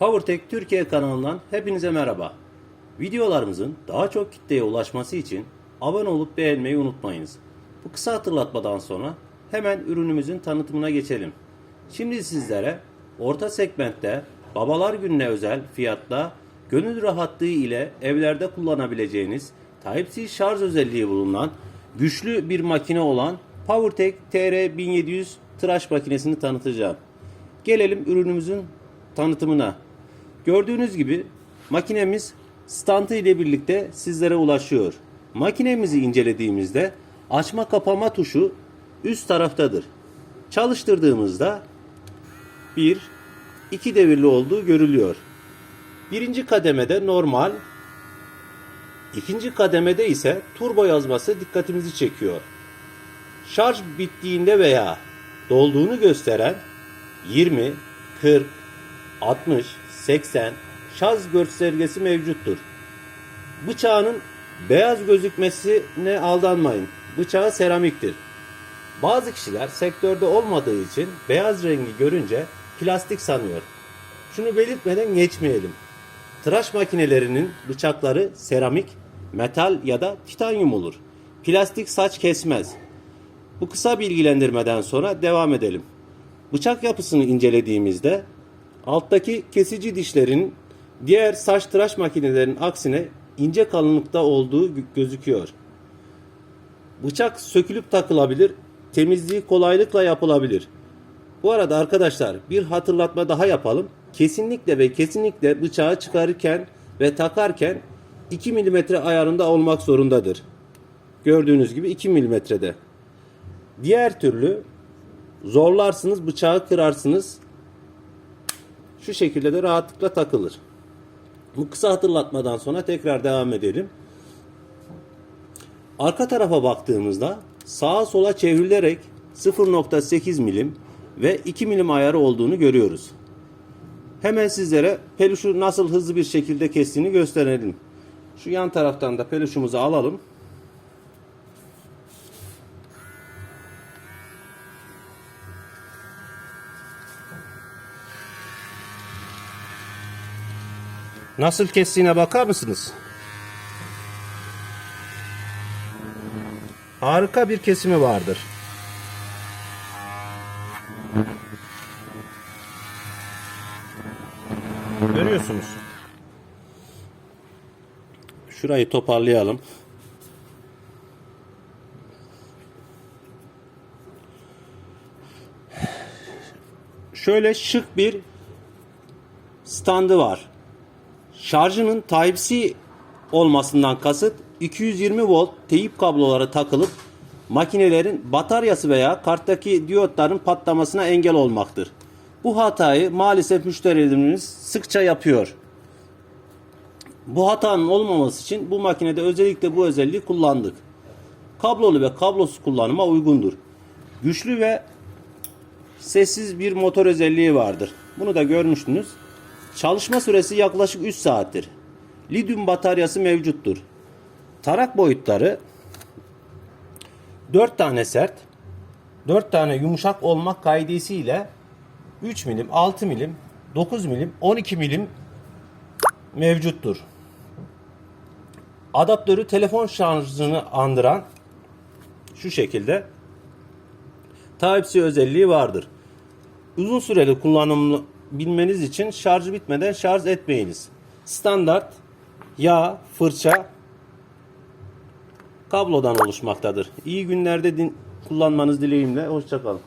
PowerTech Türkiye kanalından hepinize merhaba. Videolarımızın daha çok kitleye ulaşması için abone olup beğenmeyi unutmayınız. Bu kısa hatırlatmadan sonra hemen ürünümüzün tanıtımına geçelim. Şimdi sizlere orta segmentte babalar gününe özel fiyatta gönül rahatlığı ile evlerde kullanabileceğiniz Type-C şarj özelliği bulunan güçlü bir makine olan PowerTech TR1700 tıraş makinesini tanıtacağım. Gelelim ürünümüzün tanıtımına. Gördüğünüz gibi makinemiz standı ile birlikte sizlere ulaşıyor. Makinemizi incelediğimizde açma kapama tuşu üst taraftadır. Çalıştırdığımızda bir, iki devirli olduğu görülüyor. Birinci kademede normal, ikinci kademede ise turbo yazması dikkatimizi çekiyor. Şarj bittiğinde veya dolduğunu gösteren 20, 40, 60, 80 şarj göstergesi mevcuttur. Bıçağının beyaz gözükmesine aldanmayın. Bıçağı seramiktir. Bazı kişiler sektörde olmadığı için beyaz rengi görünce plastik sanıyor. Şunu belirtmeden geçmeyelim. Tıraş makinelerinin bıçakları seramik, metal ya da titanyum olur. Plastik saç kesmez. Bu kısa bilgilendirmeden sonra devam edelim. Bıçak yapısını incelediğimizde alttaki kesici dişlerin diğer saç tıraş makinelerinin aksine ince kalınlıkta olduğu gö- gözüküyor. Bıçak sökülüp takılabilir, temizliği kolaylıkla yapılabilir. Bu arada arkadaşlar bir hatırlatma daha yapalım. Kesinlikle ve kesinlikle bıçağı çıkarırken ve takarken 2 mm ayarında olmak zorundadır. Gördüğünüz gibi 2 mm'de. Diğer türlü zorlarsınız, bıçağı kırarsınız. Şu şekilde de rahatlıkla takılır. Bu kısa hatırlatmadan sonra tekrar devam edelim. Arka tarafa baktığımızda sağa sola çevrilerek 0.8 milim ve 2 milim ayarı olduğunu görüyoruz. Hemen sizlere peluşu nasıl hızlı bir şekilde kestiğini gösterelim. Şu yan taraftan da peluşumuzu alalım. Nasıl kestiğine bakar mısınız? Harika bir kesimi vardır. Görüyorsunuz. Şurayı toparlayalım. Şöyle şık bir standı var. Şarjının Type-C olmasından kasıt 220 volt teyip kabloları takılıp makinelerin bataryası veya karttaki diyotların patlamasına engel olmaktır. Bu hatayı maalesef müşterilerimiz sıkça yapıyor. Bu hatanın olmaması için bu makinede özellikle bu özelliği kullandık. Kablolu ve kablosuz kullanıma uygundur. Güçlü ve sessiz bir motor özelliği vardır. Bunu da görmüştünüz. Çalışma süresi yaklaşık 3 saattir. Lityum bataryası mevcuttur. Tarak boyutları 4 tane sert, 4 tane yumuşak olmak kaidesiyle 3 milim, 6 milim, 9 milim, 12 milim mevcuttur. Adaptörü telefon şarjını andıran şu şekilde Type-C özelliği vardır. Uzun süreli kullanımını bilmeniz için şarjı bitmeden şarj etmeyiniz. Standart yağ, fırça kablodan oluşmaktadır. İyi günlerde din- kullanmanız dileğimle. Hoşçakalın.